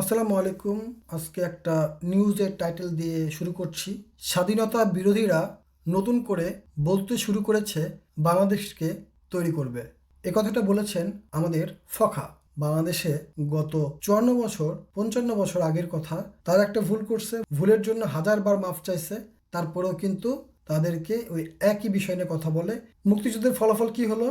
আসসালামু আলাইকুম। আজকে একটা নিউজের টাইটেল দিয়ে শুরু করছি। স্বাধীনতা বিরোধীরা নতুন করে বলতে শুরু করেছে বাংলাদেশকে তৈরি করবে। এ কথাটা বলেছেন আমাদের ফখা। বাংলাদেশে গত চুয়ান্ন বছর, পঞ্চান্ন বছর আগের কথা, তারা একটা ভুল করছে, ভুলের জন্য হাজারবার মাফ চাইছে, তারপরেও কিন্তু তাদেরকে ওই একই বিষয় নিয়ে কথা বলে। মুক্তিযুদ্ধের ফলাফল কি হলো?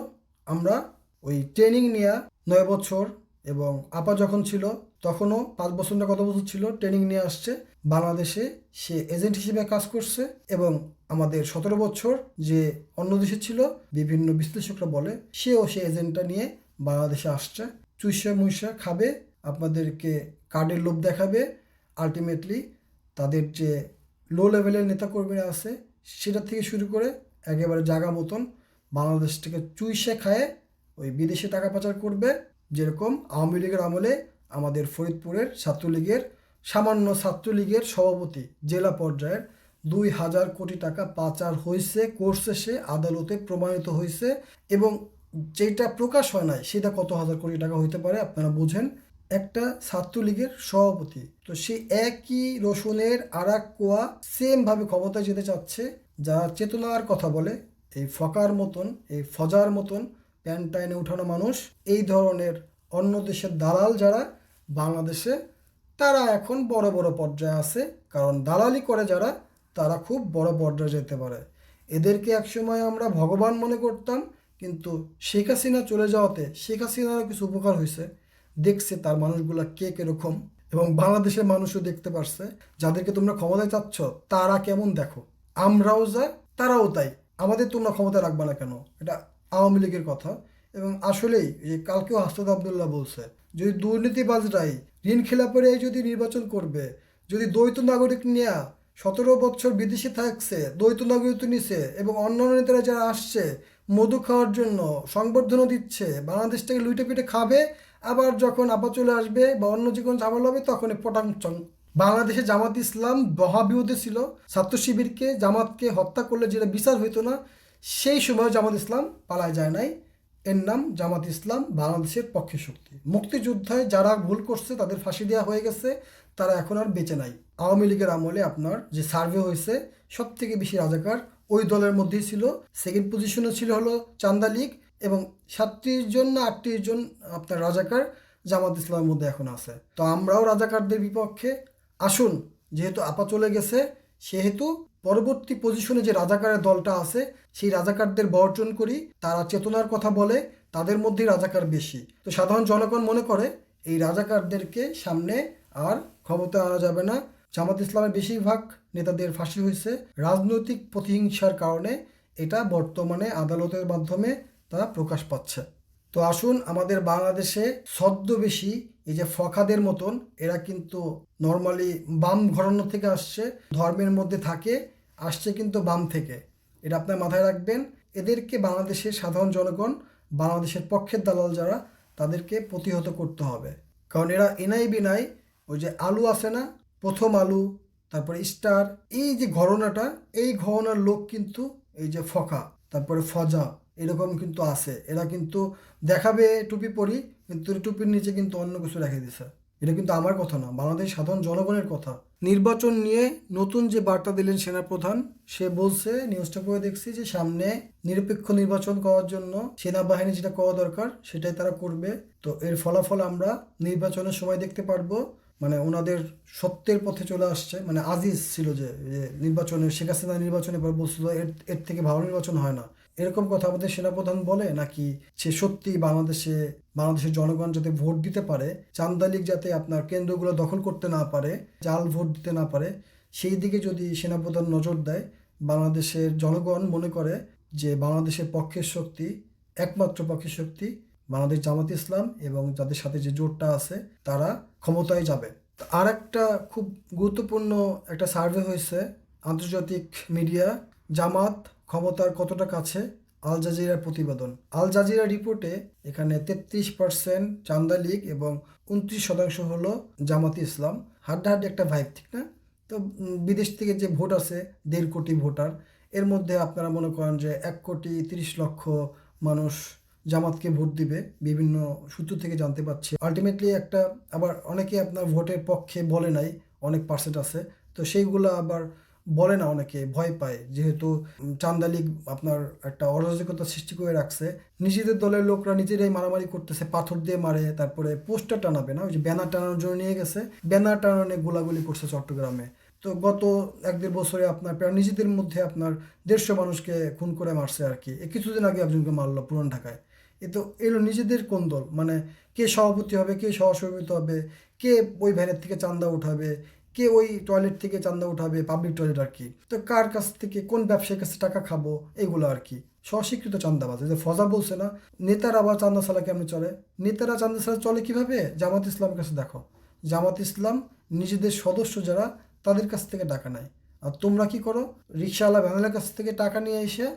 আমরা ওই ট্রেনিং নেওয়া নয় বছর এবং আপা যখন ছিল তখনও পাঁচ বছর না কত বছর ছিল ট্রেনিং নিয়ে আসছে। বাংলাদেশে সে এজেন্ট হিসেবে কাজ করছে এবং আমাদের সতেরো বছর যে অন্য দেশে ছিল, বিভিন্ন বিশ্লেষকরা বলে সেও সে এজেন্টটা নিয়ে বাংলাদেশে আসছে। চুইসা মুইসা খাবে, আপনাদেরকে কার্ডের লোভ দেখাবে আলটিমেটলি তাদের যে লো লেভেলের নেতাকর্মীরা আছে, সেটা থেকে শুরু করে একেবারে জাগা মতন বাংলাদেশ থেকে চুইসে খায় ওই বিদেশে টাকা পাচার করবে, যেরকম আওয়ামী লীগের আমলে আমাদের ফরিদপুরের ছাত্রলীগের, সামান্য ছাত্রলীগের সভাপতি, জেলা পর্যায়ের দুই হাজার কোটি টাকা পাচার হয়েছে করছে সে, আদালতে প্রমাণিত হয়েছে এবং যেটা প্রকাশ হয় নাই, সেটা কত হাজার কোটি টাকা হইতে পারে আপনারা বুঝেন। একটা ছাত্রলীগের সভাপতি, তো সে একই রসুনের আর এক কোয়া সেমভাবে ক্ষমতায় যেতে চাচ্ছে, যারা চেতনার কথা বলে, এই ফকার মতন, এই ফজার মতন প্যান্ট টাইনে উঠানো মানুষ, এই ধরনের অন্য দেশের দালাল যারা বাংলাদেশে তারা এখন বড় বড় পর্যায়ে আছে, কারণ দালালি করে যারা, তারা খুব বড় পর্যায়ে যেতে পারে। এদেরকে একসময় আমরা ভগবান মনে করতাম, কিন্তু শেখ হাসিনা চলে যাওয়াতে শেখ হাসিনারও কিছু উপকার হয়েছে। দেখছে তার মানুষগুলা কে কীরকম, এবং বাংলাদেশের মানুষও দেখতে পারছে। যাদেরকে তোমরা ক্ষমতায় চাচ্ছ, তারা কেমন দেখো? আমরাও যা তারাও তাই। আমাদের তোমরা ক্ষমতা রাখবে না কেন? এটা আওয়ামী লীগের কথা। এবং আসলেই কালকেও হাসনাদ আবদুল্লাহ বলছে যদি দুর্নীতিবাজরাই ঋণ খেলাপরে যদি নির্বাচন করবে, যদি দ্বৈত নাগরিক নেয়া সতেরো বছর বিদেশে থাকছে, দ্বৈত নাগরিকত্ব নিছে এবং অন্যান্য নেতারা যারা আসছে, মধু খাওয়ার জন্য সংবর্ধনা দিচ্ছে, বাংলাদেশ থেকে লুইটে পিটে খাবে, আবার যখন আবার চলে আসবে বা অন্য যে কোনো ঝামেলা হবে তখন পটাংচং বাংলাদেশে জামাত ইসলাম মহাবিরোধী ছিল। ছাত্র শিবিরকে, জামাতকে হত্যা করলে যেটা বিচার হইতো না, সেই সময় জামাত ইসলাম পালায় যায় নাই। এর নাম জামাত ইসলাম, বাংলাদেশের পক্ষে শক্তি। মুক্তিযুদ্ধায় যারা ভুল করছে, তাদের ফাঁসি দেওয়া হয়ে গেছে, তারা এখন আর বেঁচে নাই। আওয়ামী লীগের আমলে আপনার যে সার্ভে হয়েছে সব থেকে বেশি রাজাকার ওই দলের মধ্যেই ছিল। সেকেন্ড পজিশনে ছিল হলো চান্দা লীগ এবং সাতত্রিশ জন না আটত্রিশ জন আপনার রাজাকার জামাত ইসলামের মধ্যে এখন আছে। তো আমরাও রাজাকারদের বিপক্ষে। আসুন, যেহেতু আপা চলে গেছে, সেহেতু পরবর্তী পজিশনে যে রাজাকারের দলটা আছে, সেই রাজাকারদের বর্জন করি, তারা চেতনার কথা বলে, তাদের মধ্যেই রাজাকার বেশি। তো সাধারণ জনগণ মনে করে, এই রাজাকারদেরকে সামনে আর ক্ষমতা আনা যাবে না। জামাত ইসলামের বেশিরভাগ নেতাদের ফাঁসি হয়েছে। রাজনৈতিক প্রতিহিংসার কারণে এটা বর্তমানে আদালতের মাধ্যমে তা প্রকাশ পাচ্ছে। তো আসুন আমাদের বাংলাদেশে ছদ্মবেশী, এই যে ফখাদের মতন, এরা কিন্তু নর্মালি বাম ঘরানো থেকে আসছে, ধর্মের মধ্যে থাকে, আসছে কিন্তু বাম থেকে। এটা আপনার মাথায় রাখবেন। এদেরকে বাংলাদেশের সাধারণ জনগণ, বাংলাদেশের পক্ষের দালাল যারা, তাদেরকে প্রতিহত করতে হবে। কারণ এরা এনআই বিনাই ওই যে আলু আছে না, প্রথম আলু, তারপরে স্টার, এই যে ঘরনাটা এই ঘরনার লোক কিন্তু এই যে ফকা, তারপরে ফজা। এরকম কিন্তু আছে। এরা কিন্তু দেখাবে টুপি পরি, কিন্তু টুপির নিচে কিন্তু অন্য কিছু রেখে দিছে। এটা কিন্তু আমার কথা না বাংলাদেশ সাধারণ জনগণের কথা। নির্বাচন নিয়ে নতুন যে বার্তা দিলেন সেনাপ্রধান, সে বলছে, নিউজটা পড়ে দেখছি যে সামনে নিরপেক্ষ নির্বাচন করার জন্য সেনাবাহিনী যেটা করা দরকার, সেটাই তারা করবে। তো এর ফলাফল আমরা নির্বাচনের সময় দেখতে পারব। মানে ওনাদের সত্যের পথে চলে আসছে। মানে আজিজ ছিল যে নির্বাচনের, শেখ হাসিনা নির্বাচনের পর বলছিল, এর এর থেকে ভালো নির্বাচন হয় না। এরকম কথা আমাদের সেনাপ্রধান বলে নাকি সে সত্যি বাংলাদেশে, বাংলাদেশের জনগণ যাতে ভোট দিতে পারে, চান্দালিক যাতে আপনার কেন্দ্রগুলো দখল করতে না পারে, জাল ভোট দিতে না পারে, সেই দিকে যদি সেনাপ্রধান নজর দেয়, বাংলাদেশের জনগণ মনে করে যে বাংলাদেশের পক্ষের শক্তি, একমাত্র পক্ষের শক্তি বাংলাদেশ জামাত ইসলাম এবং যাদের সাথে যে জোটটা আছে, তারা ক্ষমতায় যাবে। আর একটা খুব গুরুত্বপূর্ণ একটা সার্ভে হয়েছে আন্তর্জাতিক মিডিয়া জামাত ক্ষমতার কতটা কাছে? আল জাজিরার প্রতিবেদন। আল জাজিরা রিপোর্টে এখানে তেত্রিশ পার্সেন্ট চান্দা লীগ এবং উনত্রিশ শতাংশ হলো জামাতি ইসলাম। হাড্ডাহাড্ডি একটা ভাইব ঠিক না? তো বিদেশ থেকে যে ভোট আছে দেড় কোটি ভোটার, এর মধ্যে আপনারা মনে করেন যে এক কোটি তিরিশ লক্ষ মানুষ জামাতকে ভোট দিবে, বিভিন্ন সূত্র থেকে জানতে পারছি আলটিমেটলি একটা, আবার অনেকে আপনার ভোটের পক্ষে বলে নাই, অনেক পার্সেন্ট আছে। তো সেইগুলো আবার বলে না অনেকে, ভয় পায়। যেহেতু চান্দা লীগ আপনার একটা অরাজকতা সৃষ্টি করে রাখছে। নিজেদের দলের লোকরা নিজেরাই মারামারি করতেছে, পাথর দিয়ে মারে, তারপরে পোস্টার টানাবে না? ওই যে ব্যানার টানানোর জন্য নিয়ে গেছে। ব্যানার টানানো গোলাগুলি করছে চট্টগ্রামে। তো গত এক দেড় বছরে আপনার প্রায় নিজেদের মধ্যে আপনার দেড়শো মানুষকে খুন করে মারছে আর কি। কিছুদিন আগে একজনকে মারলো পুরান ঢাকায়। এ তো এলো নিজেদের কোন দল? মানে কে সভাপতি হবে, কে সহসভাপতি হবে, কে ওই ভ্যানের থেকে চান্দা উঠাবে কে ওই টয়লেট থেকে চান্দা উঠাবে পাবলিক টয়লেট আর কি? তো কার কাছ থেকে, কোন ব্যবসায়ীর কাছে টাকা খাব, এগুলো আর কি। স্বস্বীকৃত চান্দাবাজ। যে ফজা বলছে না, নেতারা আবার চান্দা ছাড়া কেমন চলে? নেতারা চান্দা ছাড়া চলে কীভাবে? জামাত ইসলামের কাছে দেখো। জামাত ইসলাম নিজেদের সদস্য যারা, তাদের কাছ থেকে টাকা নেয়। আর তোমরা কি করো? রিক্সাওয়ালা ভ্যানের কাছ থেকে টাকা নিয়ে এসে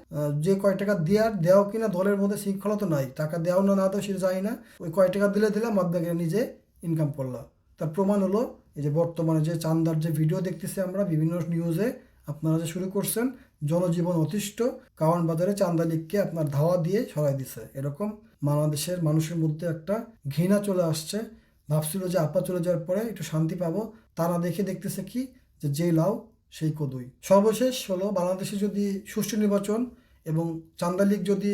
যে কয় টাকা দেওয়ার দেওয়াও কিনা দলের মধ্যে শৃঙ্খলা তো নাই। টাকা দেওয়াও না না তো সেটা যায় না। ওই কয় টাকা দিলে দিলে ব্যাগে নিজে ইনকাম করলা। তার প্রমাণ হলো এই যে বর্তমানে যে চান্দার যে ভিডিও দেখতেছি আমরা, বিভিন্ন নিউজে আপনারা যে শুরু করছেন, জনজীবন অতিষ্ঠ, কাওয়ান বাজারে চান্দা লীগকে আপনার ধাওয়া দিয়ে সরাই দিছে। এরকম বাংলাদেশের মানুষের মধ্যে একটা ঘৃণা চলে আসছে। ভাবছিল যে আপা চলে যাওয়ার পরে একটু শান্তি পাবো। তারা দেখে দেখতেছে কি? যে যে লাউ, সেই কদুই। সর্বশেষ হলো বাংলাদেশে যদি সুষ্ঠু নির্বাচন এবং চান্দা লীগ যদি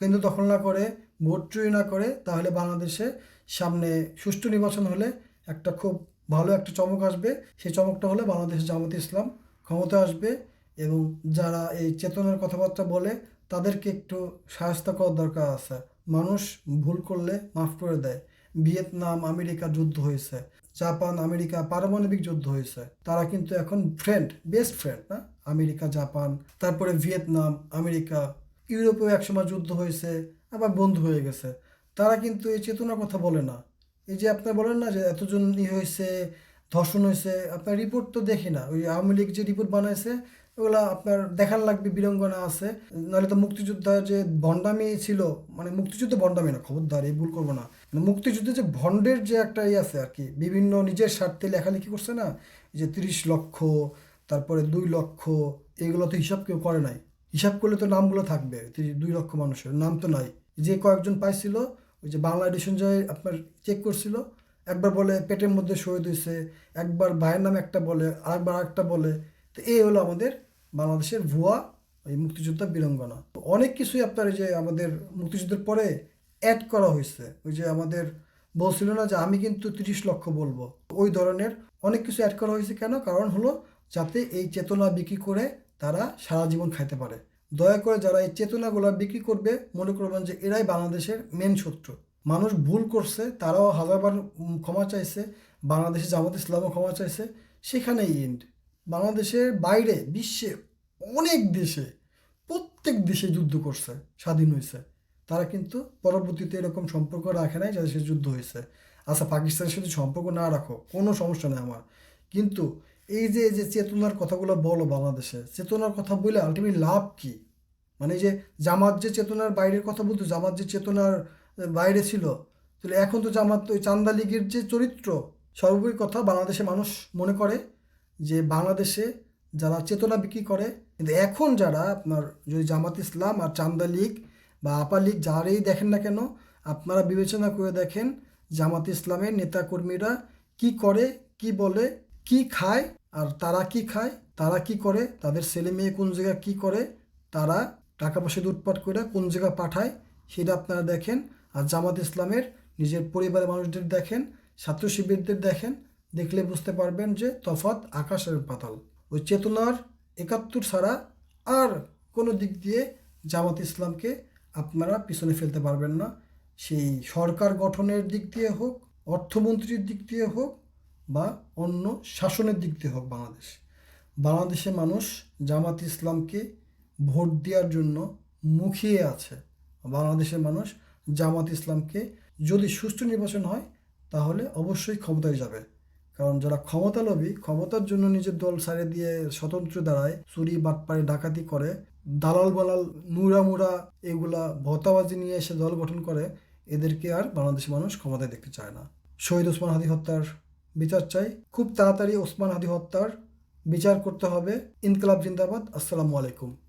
কেন্দ্র দখল না করে, ভোট চুরি না করে, তাহলে বাংলাদেশে সামনে সুষ্ঠু নির্বাচন হলে একটা খুব ভালো একটা চমক আসবে। সেই চমকটা হলে বাংলাদেশ জামাত ইসলাম ক্ষমতা আসবে এবং যারা এই চেতনার কথাবার্তা বলে, তাদেরকে একটু সাহায্য করার দরকার আছে। মানুষ ভুল করলে মাফ করে দেয়। ভিয়েতনাম, আমেরিকা যুদ্ধ হয়েছে। জাপান, আমেরিকা পারমাণবিক যুদ্ধ হয়েছে। তারা কিন্তু এখন ফ্রেন্ড বেস্ট ফ্রেন্ড না? আমেরিকা, জাপান, তারপরে ভিয়েতনাম, আমেরিকা, ইউরোপেও একসময় যুদ্ধ হয়েছে, আবার বন্ধু হয়ে গেছে। তারা কিন্তু এই চেতনার কথা বলে না। এই যে আপনার বলেন না যে এতজন ই হয়েছে ধর্ষণ হয়েছে আপনার রিপোর্ট তো দেখি না। ওই আওয়ামী লীগ যে রিপোর্ট বানাইছে, ওগুলা আপনার দেখার লাগবে বিড়ঙ্গনা আছে। নাহলে তো মুক্তিযোদ্ধার যে ভণ্ডামি ছিল মানে মুক্তিযুদ্ধ ভণ্ডামি না, খবরদার, এই ভুল করব না। মানে মুক্তিযুদ্ধে যে ভণ্ডের যে একটা ইয়ে আছে আর কি, বিভিন্ন নিজের স্বার্থে লেখালেখি করছে না যে তিরিশ লক্ষ, তারপরে দুই লক্ষ, এগুলো তো হিসাব কেউ করে নাই। হিসাব করলে তো নামগুলো থাকবে দুই লক্ষ মানুষের, নাম তো নাই। যে কয়েকজন পাইছিল ওই যে বাংলা এডিশন যায় আপনার চেক করছিল, একবার বলে পেটের মধ্যে শহীদ হয়েছে, একবার ভাইয়ের নামে একটা বলে, আরেকবার আরেকটা বলে। তো এই হলো আমাদের বাংলাদেশের ভুয়া এই মুক্তিযোদ্ধা বীরঙ্গনা। অনেক কিছুই আপনার যে আমাদের মুক্তিযুদ্ধের পরে অ্যাড করা হয়েছে। ওই যে আমাদের বলছিল না যে আমি কিন্তু তিরিশ লক্ষ বলব। ওই ধরনের অনেক কিছু অ্যাড করা হয়েছে কেন? কারণ হলো যাতে এই চেতনা বিক্রি করে তারা সারা জীবন খাইতে পারে। দয়া করে যারা এই চেতনাগুলো বিক্রি করবে, মনে করবেন যে এরাই বাংলাদেশের মেন শত্রু। মানুষ ভুল করছে, তারাও হাজারবার ক্ষমা চাইছে, বাংলাদেশে জামাত ইসলামও ক্ষমা চাইছে, সেখানেই এন্ড বাংলাদেশের বাইরে, বিশ্বে অনেক দেশে, প্রত্যেক দেশে যুদ্ধ করছে, স্বাধীন হয়েছে তারা কিন্তু পরবর্তীতে এরকম সম্পর্ক রাখে নাই, যাদের সাথে যুদ্ধ হয়েছে আচ্ছা পাকিস্তানের সাথে সম্পর্ক না রাখো, কোনো সমস্যা নেই আমার। কিন্তু এই যে যে চেতনার কথাগুলো বলো বাংলাদেশে, চেতনার কথা বলে আলটিমেট লাভ কি? মানে যে জামাত যে চেতনার বাইরের কথা বলতো, জামাত যে চেতনার বাইরে ছিল, তাহলে এখন তো জামাত ওই চান্দা লীগের যে চরিত্র, সর্বোপরি কথা বাংলাদেশে মানুষ মনে করে যে বাংলাদেশে যারা চেতনা বিক্রি করে, কিন্তু এখন যারা আপনার যদি জামাত ইসলাম আর চান্দা লীগ বা আপা লীগ যারাই দেখেন না কেন, আপনারা বিবেচনা করে দেখেন জামাত ইসলামের নেতাকর্মীরা কি করে, কি বলে কি খায় আর তারা কি খায়, তারা কি করে, তাদের ছেলে মেয়ে কোন জায়গায় কি করে, তারা টাকা পয়সা লুটপাট করে কোন জায়গায় পাঠায়, সেটা আপনারা দেখেন। আর জামাত ইসলামের নিজের পরিবারের মানুষদের দেখেন, ছাত্র শিবিরদের দেখেন, দেখলে বুঝতে পারবেন যে তফাৎ আকাশের পাতাল। ওই চেতনার একাত্তর ছাড়া আর কোনো দিক দিয়ে জামাত ইসলামকে আপনারা পিছনে ফেলতে পারবেন না। সেই সরকার গঠনের দিক দিয়ে হোক, অর্থমন্ত্রীর দিক দিয়ে হোক বা অন্য শাসনের দিক দিয়ে হোক বাংলাদেশ। বাংলাদেশের মানুষ জামাত ইসলামকে ভোট দেওয়ার জন্য মুখিয়ে আছে। বাংলাদেশের মানুষ জামাত ইসলামকে যদি সুষ্ঠু নির্বাচন হয়, তাহলে অবশ্যই ক্ষমতায় যাবে। কারণ যারা ক্ষমতা লোভী, ক্ষমতার জন্য নিজের দল সারে দিয়ে স্বতন্ত্র দাঁড়ায়, চুরি, বাটপাড়ি, ডাকাতি করে, দালাল বালাল, নুরা মুরা এগুলা ভতাবাজি নিয়ে এসে দল গঠন করে, এদেরকে আর বাংলাদেশের মানুষ ক্ষমতায় দেখতে চায় না। শহীদ ওসমান হাদি হত্যার বিচার চাই। খুব তাড়াতাড়ি ওসমান হাদি হত্যার বিচার করতে হবে। ইনকলাব জিন্দাবাদ। আসসালামু আলাইকুম।